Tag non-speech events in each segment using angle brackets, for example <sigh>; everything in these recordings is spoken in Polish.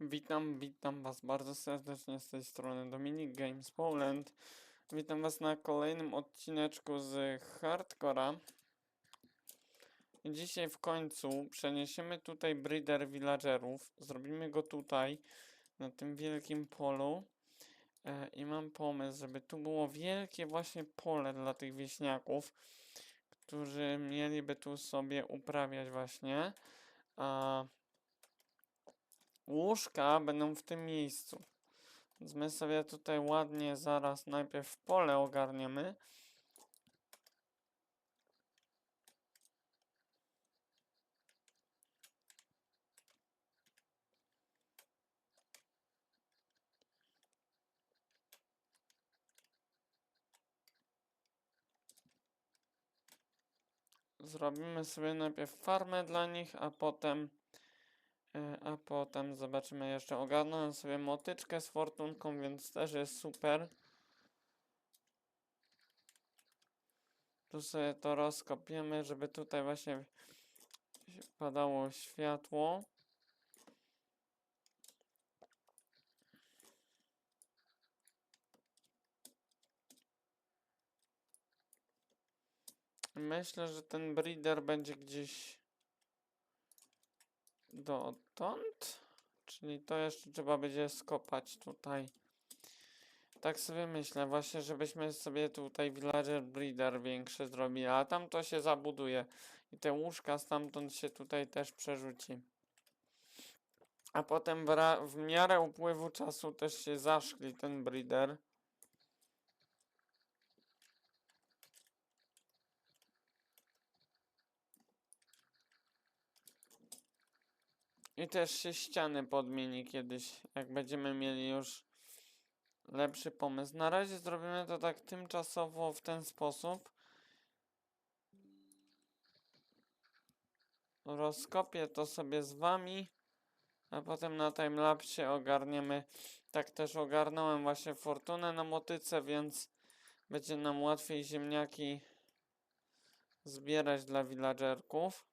Witam, witam Was bardzo serdecznie z tej strony Dominik Games Poland. Witam Was na kolejnym odcineczku z Hardcora. Dzisiaj w końcu przeniesiemy tutaj breeder villagerów. Zrobimy go tutaj, na tym wielkim polu. E, I mam pomysł, żeby tu było wielkie właśnie pole dla tych wieśniaków, którzy mieliby tu sobie uprawiać właśnie. A łóżka będą w tym miejscu. Więc my sobie tutaj ładnie zaraz najpierw pole ogarniemy. Zrobimy sobie najpierw farmę dla nich, a potem A potem zobaczymy jeszcze. Ogarnąłem sobie motyczkę z fortunką, więc też jest super. Tu sobie to rozkopiemy, żeby tutaj właśnie padało światło. Myślę, że ten breeder będzie gdzieś dotąd. Czyli to jeszcze trzeba będzie skopać tutaj. Tak sobie myślę, właśnie żebyśmy sobie tutaj villager breeder większy zrobili, a tam to się zabuduje. I te łóżka stamtąd się tutaj też przerzuci. A potem w, w miarę upływu czasu też się zaszkli ten breeder. I też się ściany podmieni kiedyś, jak będziemy mieli już lepszy pomysł. Na razie zrobimy to tak tymczasowo w ten sposób. Rozkopię to sobie z wami, a potem na timelapsie ogarniemy. Tak też ogarnąłem właśnie fortunę na motyce, więc będzie nam łatwiej ziemniaki zbierać dla villagerków.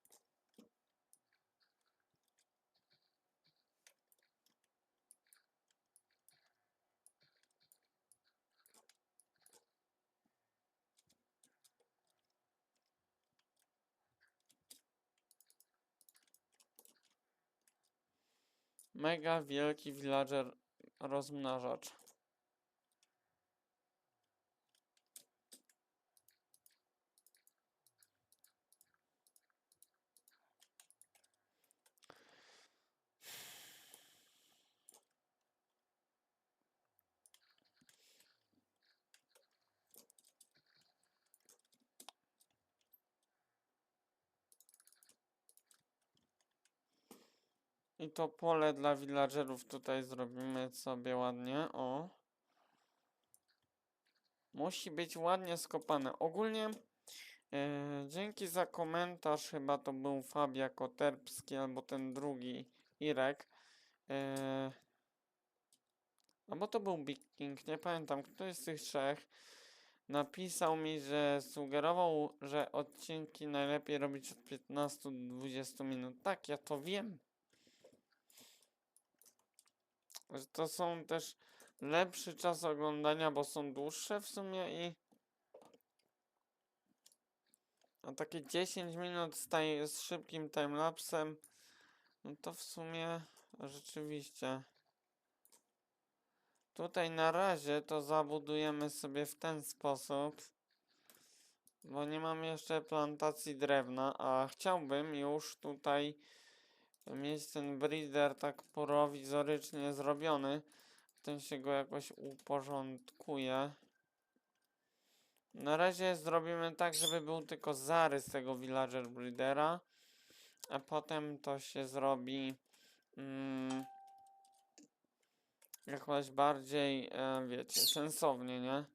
Mega wielki villager rozmnażacz. I to pole dla villagerów tutaj zrobimy sobie ładnie. O. Musi być ładnie skopane. Ogólnie e, dzięki za komentarz, chyba to był Fabia Koterpski albo ten drugi Irek. E, albo to był Big King, nie pamiętam, któryś z tych trzech. Napisał mi, że sugerował, że odcinki najlepiej robić od 15 do 20 minut. Tak, ja to wiem. Że to są też lepszy czas oglądania, bo są dłuższe w sumie i a takie 10 minut z, taj- z szybkim timelapsem no to w sumie rzeczywiście. Tutaj na razie to zabudujemy sobie w ten sposób bo nie mam jeszcze plantacji drewna, a chciałbym już tutaj mieć ten breeder tak prowizorycznie zrobiony. Ten się go jakoś uporządkuje. Na razie zrobimy tak, żeby był tylko zarys tego villager breedera. A potem to się zrobi mm, jakoś bardziej, e, wiecie, sensownie, nie?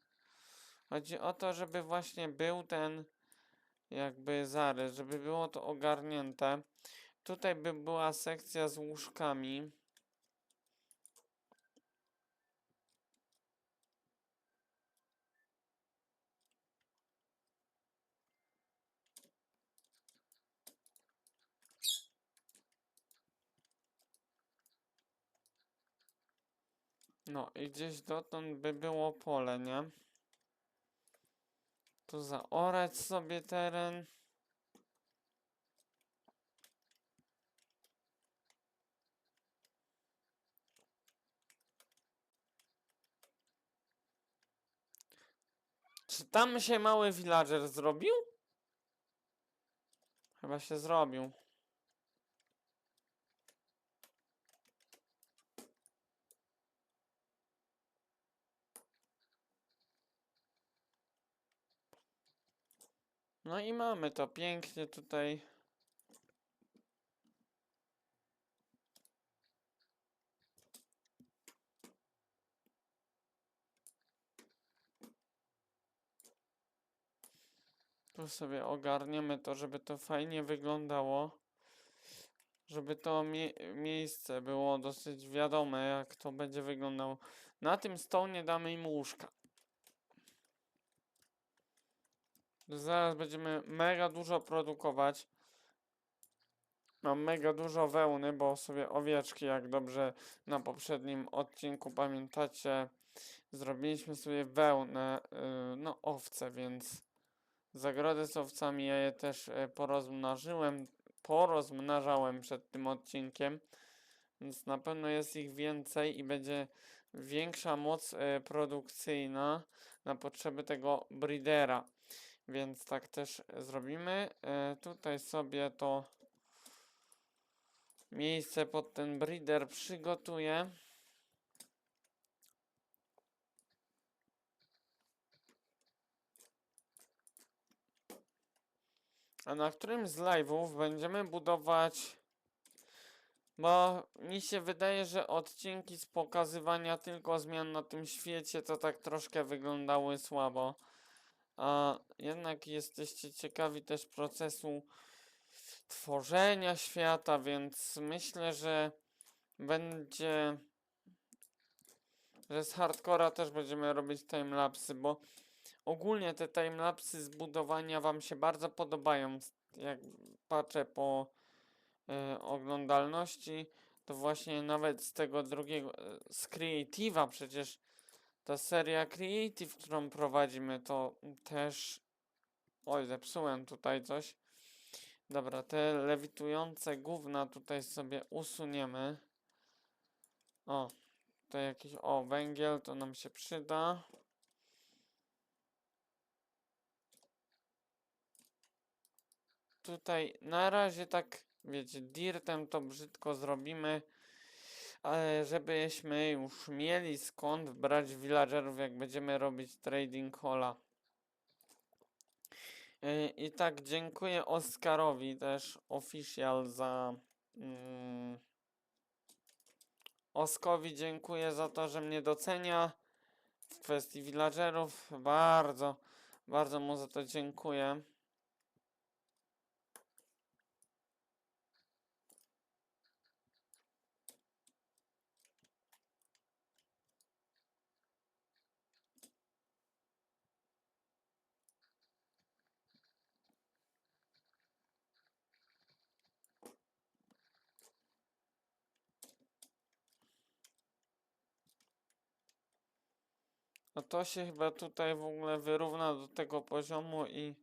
Chodzi o to, żeby właśnie był ten jakby zarys, żeby było to ogarnięte. Tutaj by była sekcja z łóżkami. No i gdzieś dotąd by było pole, nie? Tu zaorać sobie teren. Czy tam się mały villager zrobił? Chyba się zrobił. No i mamy to pięknie tutaj. Tu sobie ogarniemy to, żeby to fajnie wyglądało. Żeby to mie miejsce było dosyć wiadome, jak to będzie wyglądało. Na tym stołnie damy im łóżka. Zaraz będziemy mega dużo produkować. Mam mega dużo wełny, bo sobie owieczki, jak dobrze na poprzednim odcinku pamiętacie, zrobiliśmy sobie wełnę, yy, no owce, więc zagrody z owcami ja je też y, porozmnażyłem, porozmnażałem przed tym odcinkiem, więc na pewno jest ich więcej i będzie większa moc y, produkcyjna na potrzeby tego breedera. Więc tak też zrobimy. E, tutaj sobie to miejsce pod ten breeder przygotuję. A na którym z live'ów będziemy budować, bo mi się wydaje, że odcinki z pokazywania tylko zmian na tym świecie to tak troszkę wyglądały słabo. A jednak jesteście ciekawi też procesu tworzenia świata, więc myślę, że będzie, że z hardcora też będziemy robić timelapsy, bo ogólnie te timelapsy z budowania wam się bardzo podobają. Jak patrzę po e, oglądalności, to właśnie nawet z tego drugiego, e, z Creative'a przecież ta seria Creative, którą prowadzimy, to też... Oj, zepsułem tutaj coś. Dobra, te lewitujące gówna tutaj sobie usuniemy. O, to jakiś... O, węgiel, to nam się przyda. Tutaj na razie tak, wiecie, dirtem to brzydko zrobimy. Ale żebyśmy już mieli skąd brać villagerów, jak będziemy robić trading halla. Yy, I tak dziękuję Oskarowi też official za mm, Oskowi dziękuję za to, że mnie docenia w kwestii villagerów. Bardzo, bardzo mu za to dziękuję. No to się chyba tutaj w ogóle wyrówna do tego poziomu i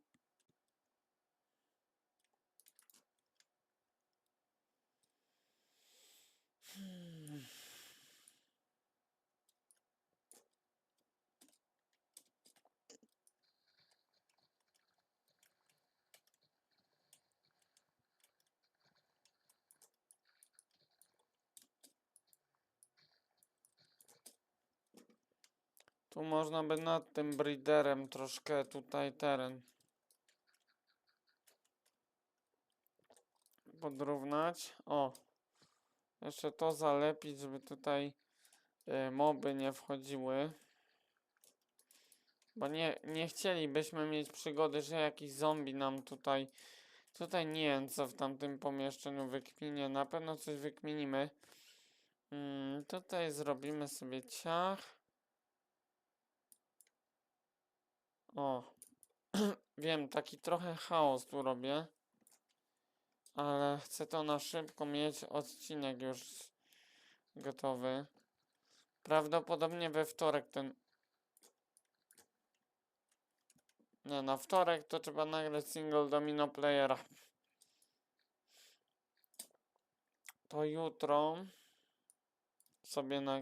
Tu można by nad tym breederem troszkę tutaj teren podrównać. O, jeszcze to zalepić, żeby tutaj y, moby nie wchodziły. Bo nie, nie chcielibyśmy mieć przygody, że jakiś zombie nam tutaj... Tutaj nie wiem, co w tamtym pomieszczeniu wykminie. Na pewno coś wykminimy. Mm, tutaj zrobimy sobie ciach. O, <clears throat> wiem, taki trochę chaos tu robię, ale chcę to na szybko mieć odcinek już gotowy. Prawdopodobnie we wtorek ten... Nie, na wtorek to trzeba nagrać single Domino Playera. To jutro sobie na...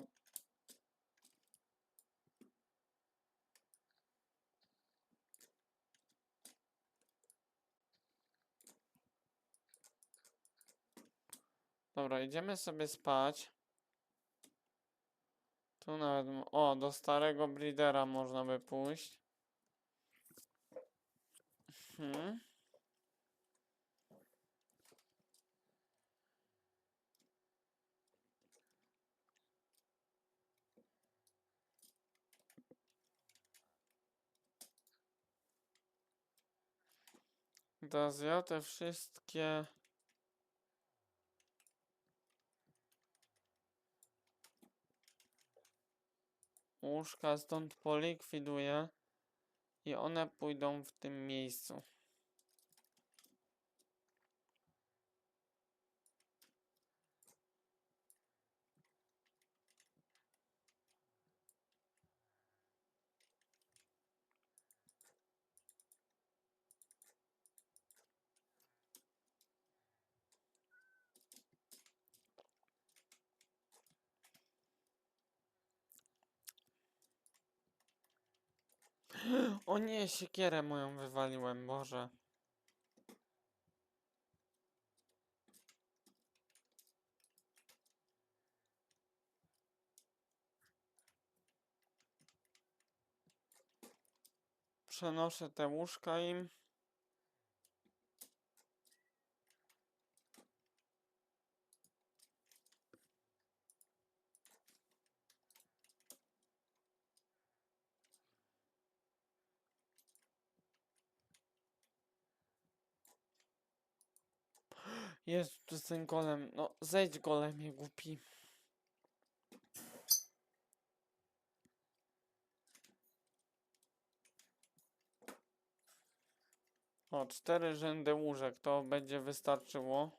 Dobra, idziemy sobie spać. Tu nawet... O, do starego breedera można by pójść. Hmm. Teraz ja te wszystkie... łóżka stąd polikwiduję i one pójdą w tym miejscu. O nie, siekierę moją wywaliłem, Boże. Przenoszę te łóżka im. Jest tu ten golem. No, zejdź golemie, głupi. O, cztery rzędy łóżek, to będzie wystarczyło.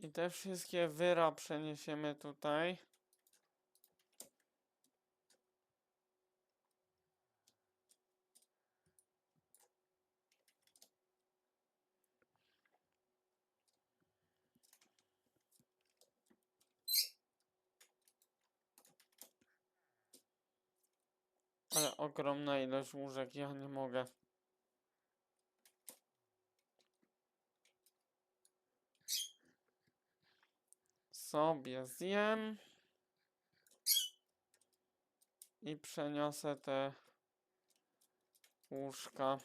I te wszystkie wyra przeniesiemy tutaj. Ale ogromna ilość łóżek, ja nie mogę. Sobie zjem. I przeniosę te łóżka.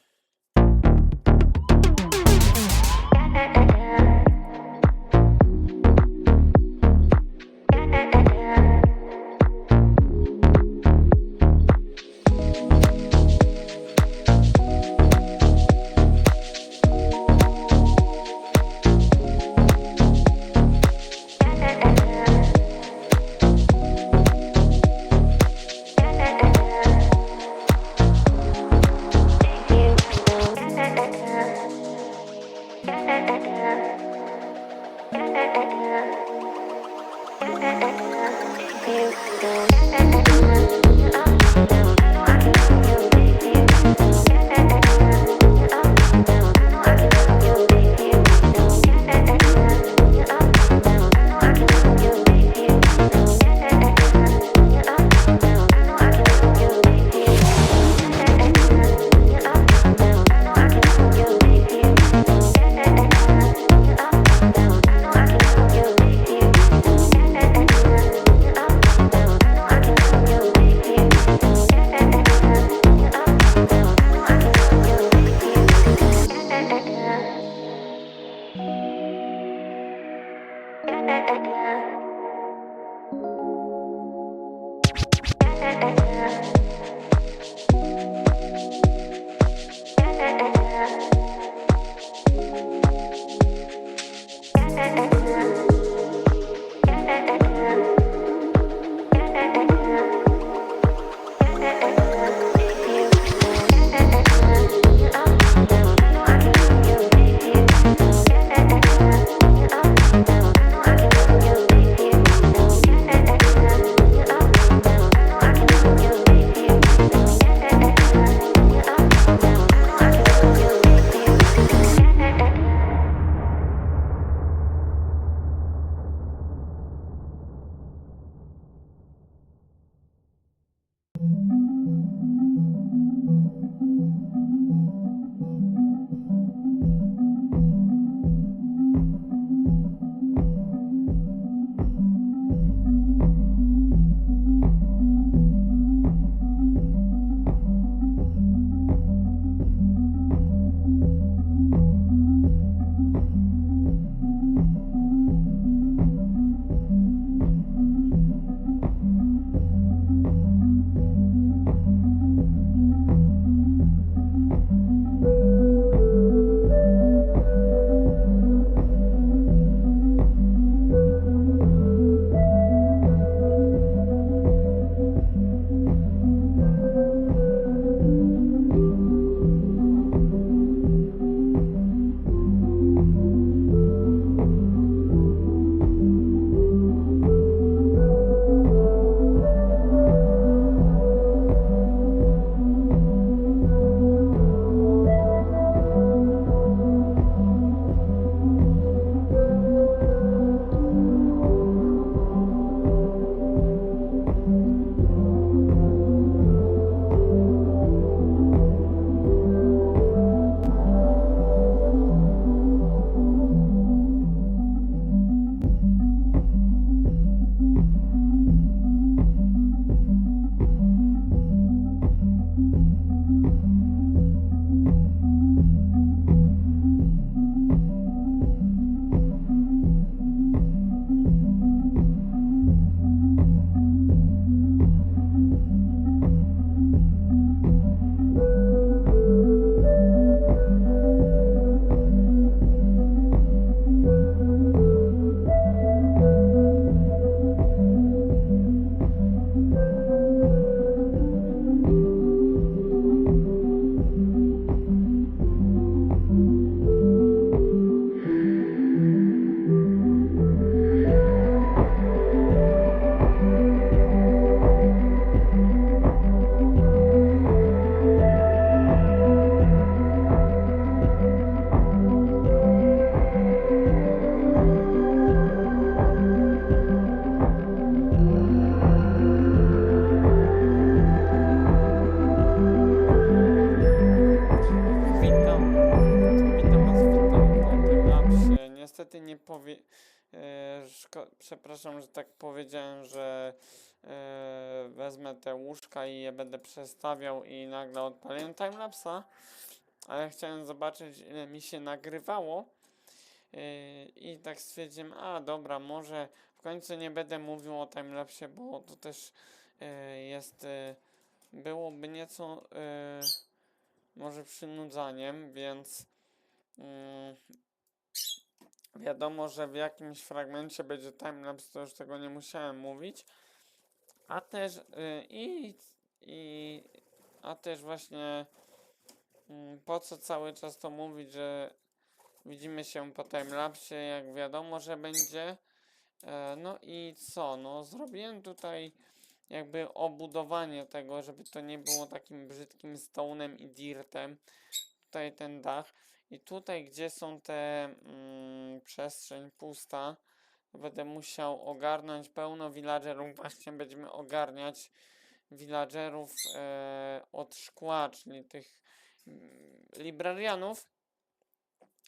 Przepraszam, że tak powiedziałem, że e, wezmę te łóżka i je będę przestawiał i nagle odpaliłem timelapsa, ale chciałem zobaczyć ile mi się nagrywało e, i tak stwierdziłem, a dobra, może w końcu nie będę mówił o timelapsie, bo to też e, jest, e, byłoby nieco może przynudzaniem, więc mm, wiadomo, że w jakimś fragmencie będzie timelapse, to już tego nie musiałem mówić. A też y, i, i a też właśnie mm, po co cały czas to mówić, że widzimy się po timelapsie, jak wiadomo, że będzie. E, no i co? No zrobiłem tutaj jakby obudowanie tego, żeby to nie było takim brzydkim stone'em i dirtem. Tutaj ten dach. I tutaj, gdzie są te mm, przestrzeń pusta, będę musiał ogarnąć pełno villagerów. <laughs> Właśnie będziemy ogarniać villagerów e, od szkła, czyli tych mm, librarianów.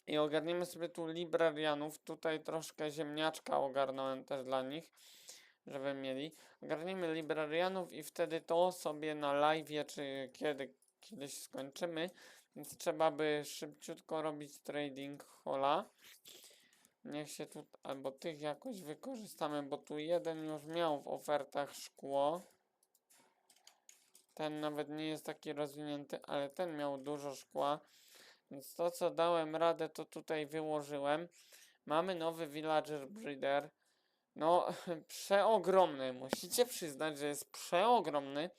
I ogarniemy sobie tu librarianów. Tutaj troszkę ziemniaczka ogarnąłem też dla nich, żeby mieli. Ogarniemy librarianów i wtedy to sobie na live, czy kiedy kiedyś skończymy. Więc trzeba by szybciutko robić trading hola. Niech się tu, albo tych jakoś wykorzystamy, bo tu jeden już miał w ofertach szkło. Ten nawet nie jest taki rozwinięty, ale ten miał dużo szkła. Więc to co dałem radę, to tutaj wyłożyłem. Mamy nowy villager breeder. No, <laughs> przeogromny. Musicie przyznać, że jest przeogromny.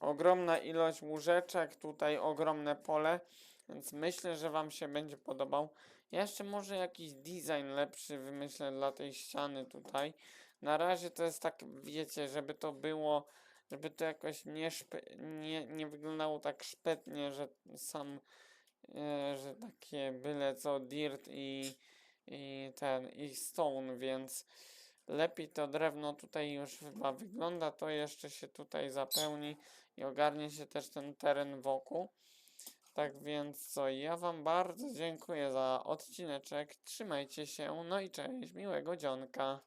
Ogromna ilość łóżeczek, tutaj ogromne pole, więc myślę, że Wam się będzie podobał. Ja jeszcze może jakiś design lepszy wymyślę dla tej ściany tutaj. Na razie to jest tak, wiecie, żeby to było, żeby to jakoś nie, nie, nie wyglądało tak szpetnie, że sam, e, że takie byle co dirt i, i ten, i stone, więc lepiej to drewno tutaj już chyba wygląda, to jeszcze się tutaj zapełni i ogarnie się też ten teren wokół. Tak więc co, ja wam bardzo dziękuję za odcineczek, trzymajcie się, no i cześć, miłego dzionka.